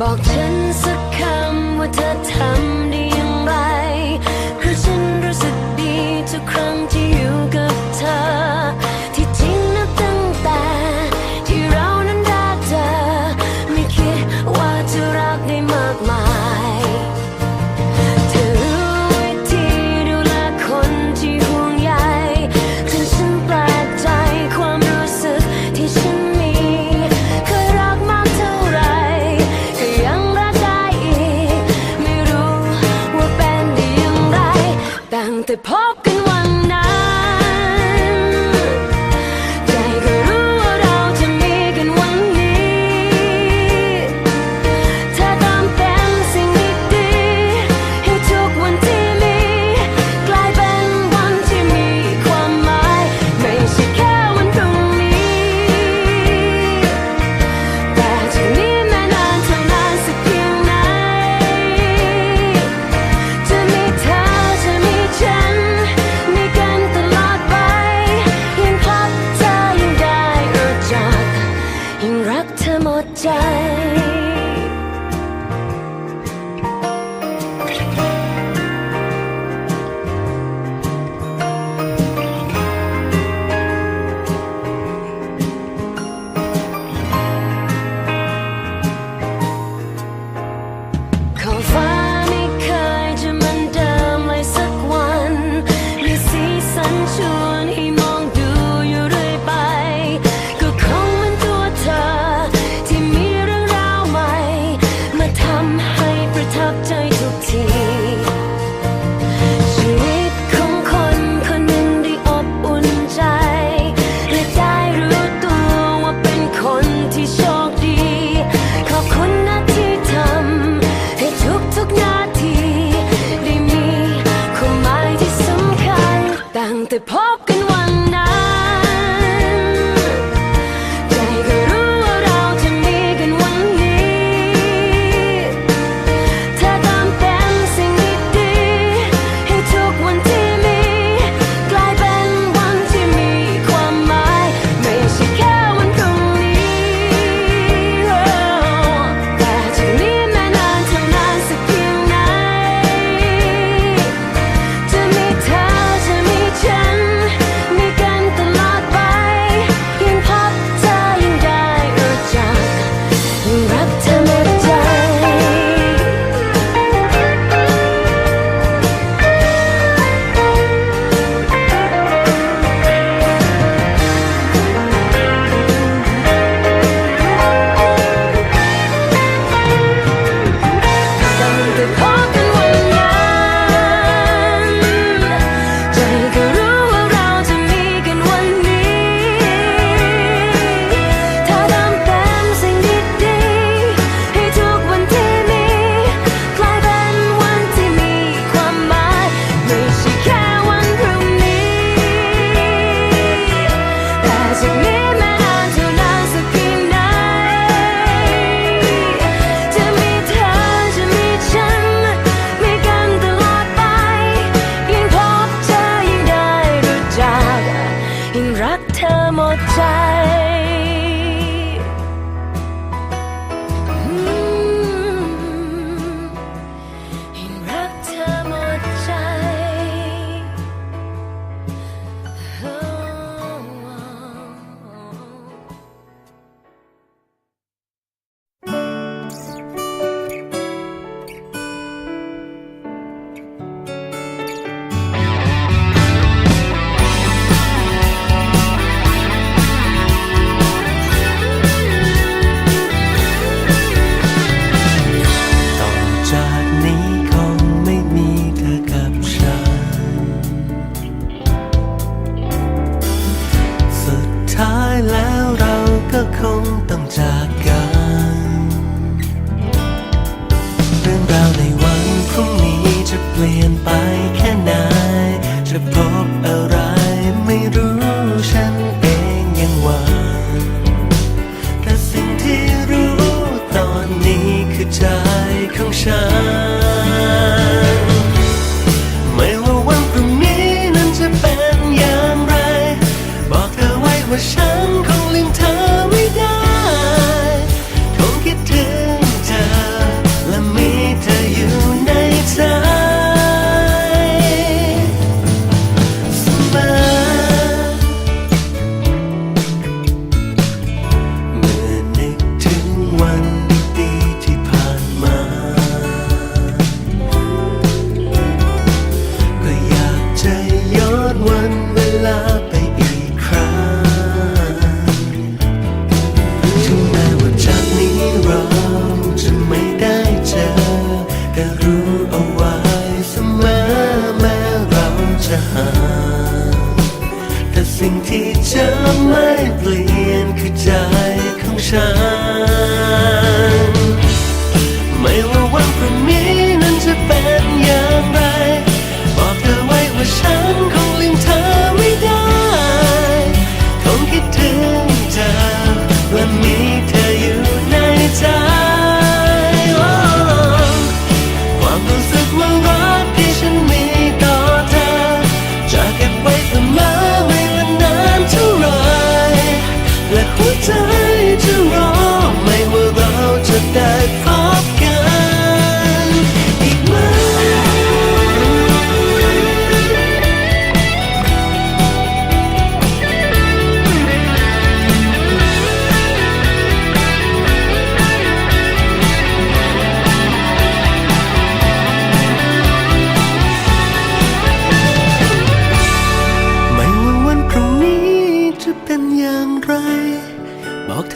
บอกฉันสักคำว่าเธอทำได้อย่างไรเพราะฉันรู้สึก แล้วเราก็คงต้องจากกัน เรื่องราวในวันพรุ่งนี้จะเปลี่ยนไปแค่ไหน จะพบอะไรไม่รู้ฉันเองยังหวังแต่สิ่งที่รู้ตอนนี้คือใจของฉัน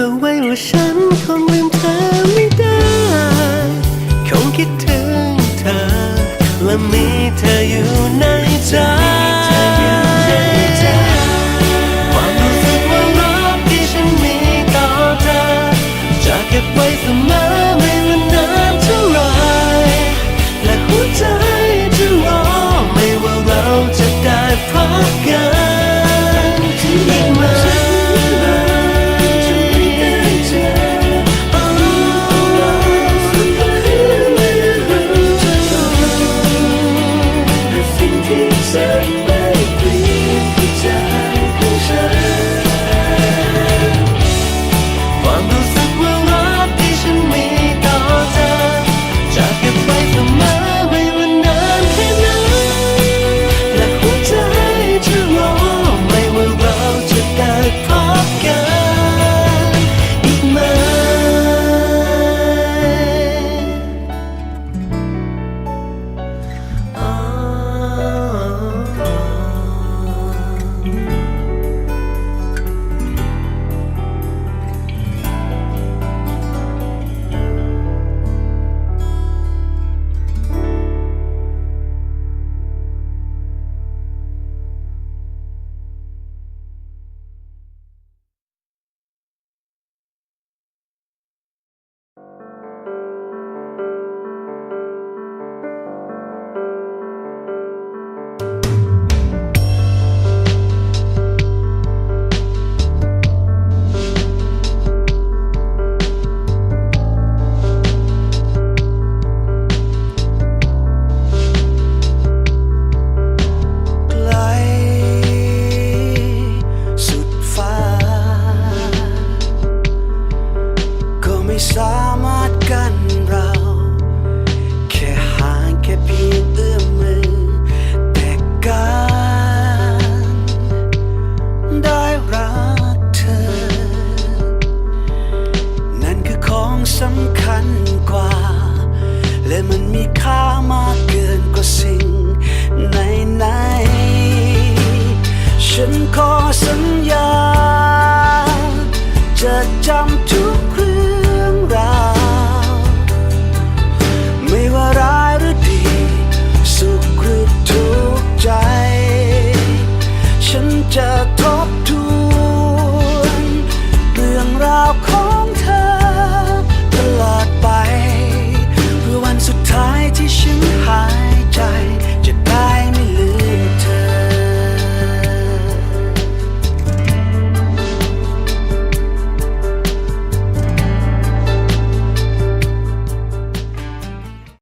ธอไว้ว่าฉันคงลืมเธอไม่ได้ คงคิดถึงเธอ และมีเธออยู่ในใจ